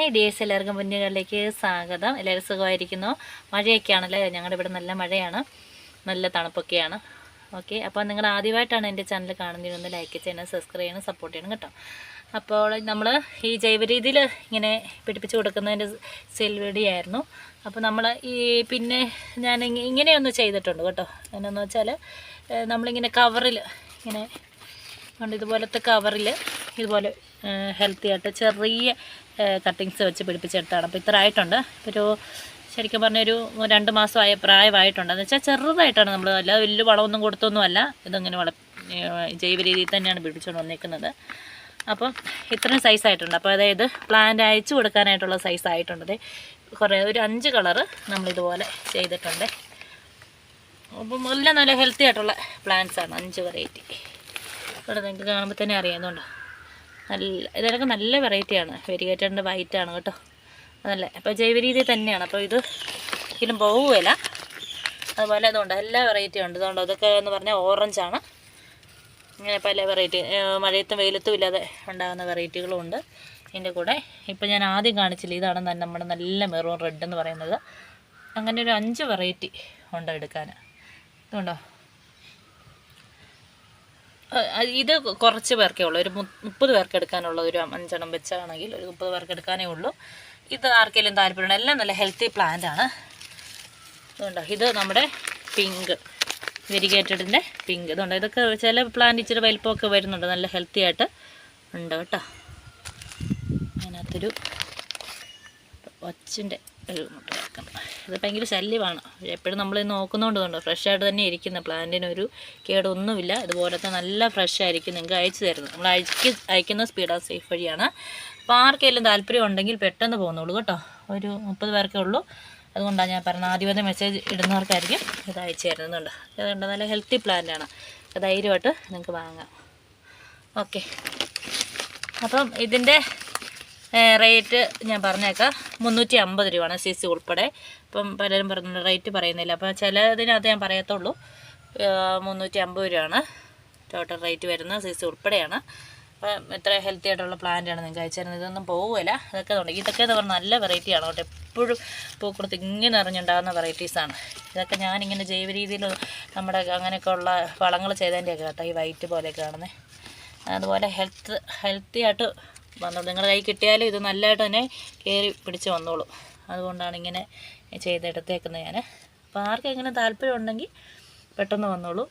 Hi dears എല്ലാവർക്കും മുന്നുകളിലേക്ക് സ്വാഗതം. എല്ലാവരും സുഖമായിരിക്കുന്നു? മഴയൊക്കെയാണല്ലേ? ഞങ്ങളുടെ ഇവിടെ നല്ല മഴയാണ്. നല്ല തണുപ്പൊക്കെയാണ്. ഓക്കെ അപ്പോൾ നിങ്ങൾ ആദ്യമായിട്ടാണ് എന്റെ ചാനൽ കാണുന്നതിനൊന്ന് ലൈക്ക് ചെയ്യണം സബ്സ്ക്രൈബ് ചെയ്യണം സപ്പോർട്ട് ചെയ്യണം കേട്ടോ. അപ്പോൾ നമ്മൾ ഈ ജൈവ രീതിയിൽ ഇങ്ങനെ പിടിപ്പിച്ച് കൊടുക്കുന്നതിന്റെ സെൽ വീഡിയോ ആയിരുന്നു. അപ്പോൾ നമ്മൾ ഈ പിന്നെ ഞാൻ ഇങ്ങനെയൊന്നും ചെയ്തിട്ടുണ്ട് കേട്ടോ. എന്നാന്ന് വെച്ചാൽ നമ്മളിങ്ങനെ കവറിൽ ഇങ്ങനെ ഇതുപോലത്തെ കവറിൽ ഇതുപോലെ ഹെൽത്തി ആയിട്ട് ചെറിയ കട്ടിങ്സ് വെച്ച് പിടിപ്പിച്ചെടുത്താണ് അപ്പോൾ ഇത്ര ആയിട്ടുണ്ട് ഒരു ശരിക്കും പറഞ്ഞൊരു രണ്ട് മാസമായ പ്രായമായിട്ടുണ്ട്. എന്ന് വെച്ചാൽ ചെറുതായിട്ടാണ് നമ്മൾ അല്ലാതെ വലിയ വളമൊന്നും കൊടുത്തൊന്നുമല്ല. ഇതിങ്ങനെ വള ജൈവ രീതിയിൽ തന്നെയാണ് പിടിപ്പിച്ചുകൊണ്ട് വന്നേക്കുന്നത്. അപ്പം ഇത്രയും സൈസ് ആയിട്ടുണ്ട്. അപ്പോൾ അതായത് പ്ലാന്റ് അയച്ചു കൊടുക്കാനായിട്ടുള്ള സൈസ് ആയിട്ടുണ്ട്. കുറേ ഒരു അഞ്ച് കളറ് നമ്മളിതുപോലെ ചെയ്തിട്ടുണ്ട്. അപ്പം എല്ലാം നല്ല ഹെൽത്തി ആയിട്ടുള്ള പ്ലാന്റ്സാണ് അഞ്ച് വെറൈറ്റി ഇവിടെ നിങ്ങൾക്ക് കാണുമ്പോൾ തന്നെ അറിയാവുന്നുണ്ടോ നല്ല ഇതൊക്കെ നല്ല വെറൈറ്റിയാണ് വൈറ്റ് ആണ് കേട്ടോ. അതല്ലേ? അപ്പോൾ ജൈവ രീതി തന്നെയാണ്. അപ്പോൾ ഇത് ഒരിക്കലും പോവുകയില്ല. അതുപോലെ അതുകൊണ്ട് എല്ലാ വെറൈറ്റിയും ഉണ്ട്. ഇതുകൊണ്ട് അതൊക്കെ എന്ന് പറഞ്ഞാൽ ഓറഞ്ചാണ് ഇങ്ങനെ പല വെറൈറ്റി മഴയത്തും വെയിലത്തും ഇല്ലാതെ ഉണ്ടാകുന്ന വെറൈറ്റികളും ഉണ്ട്. ഇതിന്റെ കൂടെ ഇപ്പം ഞാൻ ആദ്യം കാണിച്ചില്ല ഇതാണ് നമ്മുടെ നല്ല മെറൂൺ റെഡ് എന്ന് പറയുന്നത്. അങ്ങനെ ഒരു അഞ്ച് വെറൈറ്റി ഉണ്ട് എടുക്കാൻ. ഇതുണ്ടോ? ഇത് കുറച്ച് പേർക്കേ ഉള്ളൂ. ഒരു മുപ്പത് പേർക്ക് എടുക്കാനുള്ള ഒരു അഞ്ചെണ്ണം വെച്ചാണെങ്കിൽ ഒരു മുപ്പത് പേർക്ക് എടുക്കാനേ ഉള്ളൂ. ഇത് ആർക്കെങ്കിലും താല്പര്യമുണ്ട് എല്ലാം നല്ല ഹെൽത്തി പ്ലാന്റ് ആണ്. ഇതുണ്ടോ? ഇത് നമ്മുടെ പിങ്ക് വെരിഗേറ്റഡിന്റെ പിങ്ക് ഇതുണ്ട്? ഇതൊക്കെ ചില പ്ലാന്റ് ഇച്ചിരി വലിപ്പമൊക്കെ വരുന്നുണ്ട്. നല്ല ഹെൽത്തി ആയിട്ട് ഉണ്ട് കേട്ടോ. അതിനകത്തൊരു ഒച്ചിന്റെ ഒരു മുട്ട കിടക്കണം ഇത് ഭയങ്കര ശല്യമാണ്. എപ്പോഴും നമ്മൾ നോക്കുന്നതുകൊണ്ട് കണ്ടോ? ഫ്രഷ് ആയിട്ട് തന്നെ ഇരിക്കുന്ന. പ്ലാന്റിനൊരു കേടൊന്നുമില്ല. ഇതുപോലത്തെ നല്ല ഫ്രഷ് ആയിരിക്കും നിങ്ങൾക്ക് അയച്ചു തരുന്നത്. നമ്മൾ അയക്ക് അയക്കുന്ന സ്പീഡ് ആ സേഫ് വഴിയാണ്. അപ്പോൾ ആർക്കെങ്കിലും താല്പര്യം ഉണ്ടെങ്കിൽ പെട്ടെന്ന് പോകുന്നുള്ളൂ കേട്ടോ. ഒരു മുപ്പത് പേർക്കേ ഉള്ളൂ. അതുകൊണ്ടാണ് ഞാൻ പറഞ്ഞത്. ആദ്യമേ മെസ്സേജ് ഇടുന്നവർക്കായിരിക്കും ഇത് അയച്ചു തരുന്നുണ്ട് അതുകൊണ്ട് നല്ല ഹെൽത്തി പ്ലാന്റാണ് ധൈര്യമായിട്ട് നിങ്ങൾക്ക് വാങ്ങാം. ഓക്കെ അപ്പം ഇതിന്റെ റേറ്റ് ഞാൻ പറഞ്ഞേക്കാം. മുന്നൂറ്റി അമ്പത് രൂപയാണ് സി സി ഉൾപ്പെടെ. ഇപ്പം പലരും പറഞ്ഞു റേറ്റ് പറയുന്നില്ല. അപ്പം ചിലതിനകത്ത് ഞാൻ പറയത്തുള്ളൂ. മുന്നൂറ്റി അമ്പത് രൂപയാണ് ടോട്ടൽ റേറ്റ് വരുന്ന സി സി ഉൾപ്പെടെയാണ്. അപ്പം ഇത്ര ഹെൽത്തി ആയിട്ടുള്ള പ്ലാന്റാണ് നിങ്ങൾക്ക് അയച്ചു തരുന്നത് ഇതൊന്നും പോകില്ല ഇതൊക്കെ തുടങ്ങി ഇതൊക്കെ എന്ന് പറഞ്ഞാൽ നല്ല വെറൈറ്റിയാണ് കേട്ടോ. എപ്പോഴും പൂക്കുളത്ത് ഇങ്ങനെ നിറഞ്ഞുണ്ടാകുന്ന വെറൈറ്റീസാണ് ഇതൊക്കെ ഞാനിങ്ങനെ ജൈവ രീതിയിൽ നമ്മുടെ അങ്ങനെയൊക്കെ ഉള്ള വളങ്ങൾ ചെയ്തതിന്റെയൊക്കെ കേട്ടോ. ഈ വൈറ്റ് പോലെയൊക്കെ കാണുന്നത് അതുപോലെ ഹെൽത്ത് ഹെൽത്തി ആയിട്ട് വന്നോളൂ. നിങ്ങളുടെ കൈ കിട്ടിയാലും ഇത് നല്ലതായിട്ട് തന്നെ കയറി പിടിച്ച് വന്നോളൂ. അതുകൊണ്ടാണ് ഇങ്ങനെ ചെയ്തെടുത്തേക്കുന്നത് ഞാൻ അപ്പോൾ ആർക്കെങ്കിലും താല്പര്യം ഉണ്ടെങ്കിൽ പെട്ടെന്ന് വന്നോളൂ.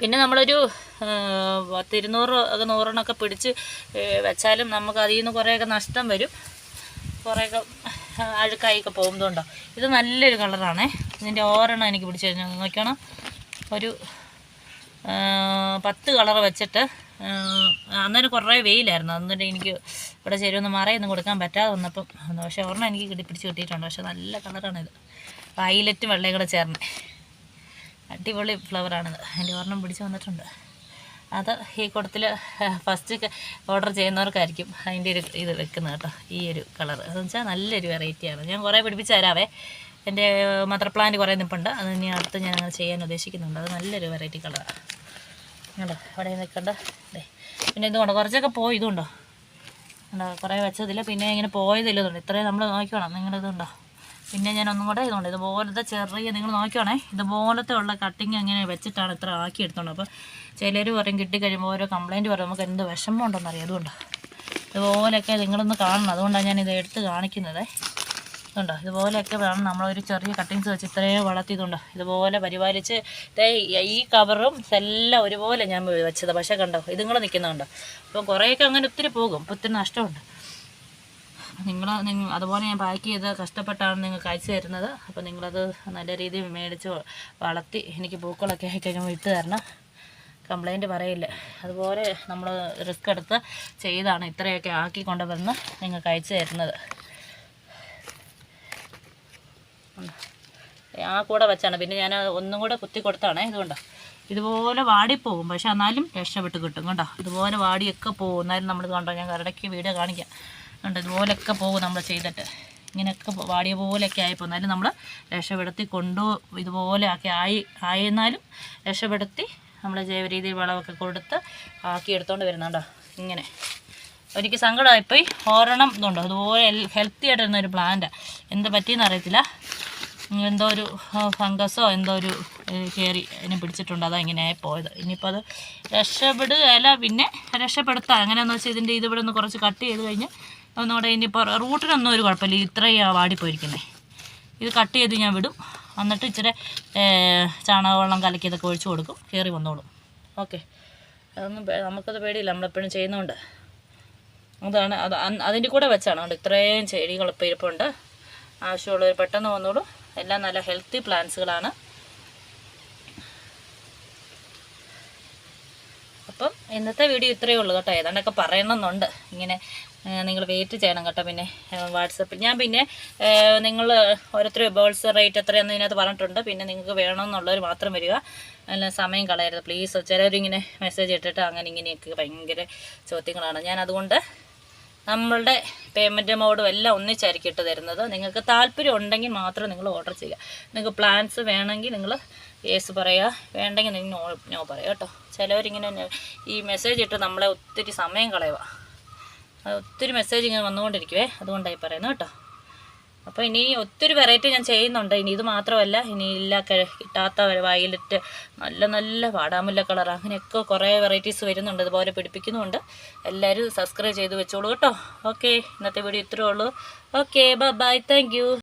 പിന്നെ നമ്മളൊരു പത്തിരുന്നൂറ് ഒക്കെ നൂറെണ്ണമൊക്കെ പിടിച്ച് വെച്ചാലും നമുക്ക് അതിൽ നിന്ന് കുറേയൊക്കെ നഷ്ടം വരും. കുറേയൊക്കെ അഴുക്കായൊക്കെ പോകുന്നതുകൊണ്ടോ. ഇത് നല്ലൊരു കളറാണേ. ഇതിന്റെ ഓരെണ്ണം എനിക്ക് പിടിച്ച് നോക്കണം ഒരു പത്ത് കളർ വെച്ചിട്ട് അന്നൊരു കുറേ വെയിലായിരുന്നു. അന്നിട്ട് എനിക്ക് ഇവിടെ ശരിയൊന്നും മറയൊന്നും കൊടുക്കാൻ പറ്റാതെ വന്നപ്പം വന്നു. പക്ഷേ ഒരെണ്ണം എനിക്ക് കിട്ടി പിടിച്ച് കിട്ടിയിട്ടുണ്ട്. പക്ഷേ നല്ല കളറാണിത് വയലറ്റ് വെള്ളയും കൂടെ ചേർന്ന്. അടിപൊളി ഫ്ലവറാണിത് എന്റെ ഒരെണ്ണം പിടിച്ച് വന്നിട്ടുണ്ട്. അത് ഈ കൂട്ടത്തിൽ ഫസ്റ്റ് ഓർഡർ ചെയ്യുന്നവർക്കായിരിക്കും അതിന്റെ ഒരു ഇത് വെക്കുന്നത് കേട്ടോ ഈ ഒരു കളർ അതെന്ന് വെച്ചാൽ നല്ലൊരു വെറൈറ്റിയാണ് ഞാൻ കുറേ പിടിപ്പിച്ച് തരാവേ. എന്റെ മദർ പ്ലാന്റ് കുറേ നിൽപ്പുണ്ട് അത് ഇനി അടുത്ത് ഞാൻ അങ്ങനെ ചെയ്യാൻ ഉദ്ദേശിക്കുന്നുണ്ട്. അത് നല്ലൊരു വെറൈറ്റി കളറാണ്. കണ്ടോ? അവിടെ നിൽക്കണ്ട. ദേ പിന്നെ ഇതുകൊണ്ടോ കുറച്ചൊക്കെ പോയി ഇതുണ്ടോ? കണ്ടോ? കുറേ വെച്ചതില്ല. പിന്നെ ഇങ്ങനെ പോയതില്ല ഇതുണ്ട്. ഇത്രയും നമ്മൾ നോക്കണം നിങ്ങളിതുണ്ടോ പിന്നെ ഞാൻ ഒന്നും കൂടെ ഇതുണ്ട്. ഇതുപോലത്തെ ചെറിയ നിങ്ങൾ നോക്കിയാണേ ഇതുപോലത്തെ ഉള്ള കട്ടിങ് അങ്ങനെ വെച്ചിട്ടാണ് ഇത്ര ആക്കി എടുത്തോണ്ട്. അപ്പോൾ ചിലർ പറയും കിട്ടിക്കഴിയുമ്പോൾ ഓരോ കംപ്ലയിന്റ് പറയും. നമുക്ക് എന്ത് വിഷമം ഉണ്ടെന്ന് അറിയാം. അതുകൊണ്ടോ ഇതുപോലെയൊക്കെ നിങ്ങളൊന്ന് കാണണം. അതുകൊണ്ടാണ് ഞാൻ ഇത് എടുത്ത് കാണിക്കുന്നത്. ഇതുണ്ടോ? ഇതുപോലെയൊക്കെ വേണം. നമ്മളൊരു ചെറിയ കട്ടിങ്സ് വെച്ച് ഇത്രയും വളർത്തിയതുണ്ടോ? ഇതുപോലെ പരിപാലിച്ച് ഈ കവറും എല്ലാം ഒരുപോലെ ഞാൻ വെച്ചത്. പക്ഷേ കണ്ടോ ഇതും കൂടെ നിൽക്കുന്നുണ്ടോ അപ്പോൾ കുറേയൊക്കെ അങ്ങനെ ഒത്തിരി പോകും. ഒത്തിരി നഷ്ടമുണ്ട്. നിങ്ങൾ നിങ്ങൾ അതുപോലെ ഞാൻ പാക്ക് ചെയ്ത് കഷ്ടപ്പെട്ടാണ് നിങ്ങൾക്ക് അയച്ചു തരുന്നത്. അപ്പോൾ നിങ്ങളത് നല്ല രീതിയിൽ മേടിച്ച് വളർത്തി എനിക്ക് പൂക്കളൊക്കെ ആയി ഇട്ട് തരണം. കംപ്ലൈന്റ് പറയില്ല. അതുപോലെ നമ്മൾ റിസ്ക് എടുത്ത് ചെയ്താണ് ഇത്രയൊക്കെ ആക്കി കൊണ്ടുവന്ന് നിങ്ങൾക്ക് അയച്ചു തരുന്നത്. ആ കൂടെ വെച്ചാണ്. പിന്നെ ഞാൻ ഒന്നും കൂടെ കുത്തി കൊടുത്താണ് ഇതുകൊണ്ടോ. ഇതുപോലെ വാടിപ്പോകും പക്ഷെ എന്നാലും രക്ഷപ്പെട്ട് കിട്ടും കണ്ടോ? ഇതുപോലെ വാടിയൊക്കെ പോകും. എന്നാലും നമ്മൾ കണ്ടോ ഞാൻ കരടയ്ക്ക് വീഡിയോ കാണിക്കാം. കണ്ടോ ഇതുപോലെയൊക്കെ പോകും നമ്മൾ ചെയ്തിട്ട്. ഇങ്ങനെയൊക്കെ വാടിയ പോലെയൊക്കെ ആയിപ്പോൾ എന്നാലും നമ്മൾ രക്ഷപ്പെടുത്തി കൊണ്ടു ഇതുപോലെ ആയി ആയിരുന്നാലും രക്ഷപ്പെടുത്തി നമ്മൾ ജൈവ രീതിയിൽ വളമൊക്കെ കൊടുത്ത് ആക്കി എടുത്തുകൊണ്ട് വരുന്നുണ്ടോ ഇങ്ങനെ. എനിക്ക് സങ്കടമായിപ്പോയി. ഒരെണ്ണം ഇതുണ്ടോ. അതുപോലെ ഹെൽത്തി ആയിട്ടിരുന്ന ഒരു പ്ലാന്റാണ് എന്ത് പറ്റിയെന്ന് അറിയത്തില്ല. എന്തോ ഒരു ഫംഗസോ എന്തോ ഒരു കയറി അതിനെ പിടിച്ചിട്ടുണ്ട്. അതാ ഇങ്ങനെ പോയത്. ഇനിയിപ്പോൾ അത് രക്ഷപ്പെടുകയല്ല പിന്നെ രക്ഷപ്പെടുത്താം. അങ്ങനെയെന്ന് വെച്ചാൽ ഇതിന്റെ ഇത് ഇവിടെ കുറച്ച് കട്ട് ചെയ്ത് കഴിഞ്ഞ് ഒന്നുകൂടെ ഇനിയിപ്പോൾ റൂട്ടിനൊന്നും ഒരു കുഴപ്പമില്ല. ഇത്രയും വാടിപ്പോയിരിക്കുന്നത് ഇത് കട്ട് ചെയ്ത് ഞാൻ വിടും. എന്നിട്ട് ഇച്ചിരി ചാണകവെള്ളം കലക്കിയതൊക്കെ ഒഴിച്ചു കൊടുക്കും. കയറി വന്നോളും. ഓക്കെ. അതൊന്നും നമുക്കത് പേടിയില്ല. നമ്മളെപ്പോഴും ചെയ്യുന്നതുകൊണ്ട് അതാണ്. അത് അതിന്റെ കൂടെ വെച്ചാണ്. അതുകൊണ്ട് ഇത്രയും ചെടികൾ ഇപ്പോൾ ഇരിപ്പുണ്ട്. ആവശ്യമുള്ളവർ പെട്ടെന്ന് വന്നോളൂ. എല്ലാം നല്ല ഹെൽത്തി പ്ലാന്റ്സുകളാണ് അപ്പം ഇന്നത്തെ വീഡിയോ ഇത്രയേ ഉള്ളൂ കേട്ടോ. ഏതാണ്ടൊക്കെ പറയണമെന്നുണ്ട്. ഇങ്ങനെ നിങ്ങൾ വെയിറ്റ് ചെയ്യണം കേട്ടോ പിന്നെ വാട്സപ്പിൽ. ഞാൻ പിന്നെ നിങ്ങൾ ഓരോരുത്തർ ബേൾസ് റേറ്റ് എത്രയാണെന്ന് ഇതിനകത്ത് പറഞ്ഞിട്ടുണ്ട്. പിന്നെ നിങ്ങൾക്ക് വേണമെന്നുള്ളവർ മാത്രം വരിക. അല്ല സമയം കളയരുത്. പ്ലീസ് ചിലരിങ്ങനെ മെസ്സേജ് ഇട്ടിട്ട് അങ്ങനെ ഇങ്ങനെയൊക്കെ ഭയങ്കര ചോദ്യങ്ങളാണ്. ഞാൻ അതുകൊണ്ട് നമ്മളുടെ പേയ്മെന്റ് മോഡും എല്ലാം ഒന്നിച്ചായിരിക്കും ഇട്ട് തരുന്നത്. നിങ്ങൾക്ക് താല്പര്യം ഉണ്ടെങ്കിൽ മാത്രം നിങ്ങൾ ഓർഡർ ചെയ്യുക. നിങ്ങൾക്ക് പ്ലാൻസ് വേണമെങ്കിൽ നിങ്ങൾ യേസ് പറയുക. വേണ്ടെങ്കിൽ നിങ്ങൾ നോ നോ പറയുക കേട്ടോ. ചിലവരിങ്ങനെ ഈ മെസ്സേജ് ഇട്ട് നമ്മളെ ഒത്തിരി സമയം കളയുക. ഒത്തിരി മെസ്സേജ് ഇങ്ങനെ വന്നുകൊണ്ടിരിക്കുവേ. അതുകൊണ്ടായി പറയുന്നത് കേട്ടോ. അപ്പോൾ ഇനി ഒത്തിരി വെറൈറ്റി ഞാൻ ചെയ്യുന്നുണ്ട്. ഇനി ഇത് മാത്രമല്ല ഇനി ഇല്ല കിട്ടാത്ത വയലറ്റ് നല്ല നല്ല വാടാമുല്ല കളർ അങ്ങനെയൊക്കെ കുറേ വെറൈറ്റീസ് വരുന്നുണ്ട്. ഇതുപോലെ പിടിപ്പിക്കുന്നുണ്ട്. എല്ലാവരും സബ്സ്ക്രൈബ് ചെയ്ത് വെച്ചോളൂ കേട്ടോ. ഓക്കെ ഇന്നത്തെ വീഡിയോ ഇത്രയേ ഉള്ളൂ. Okay bye thank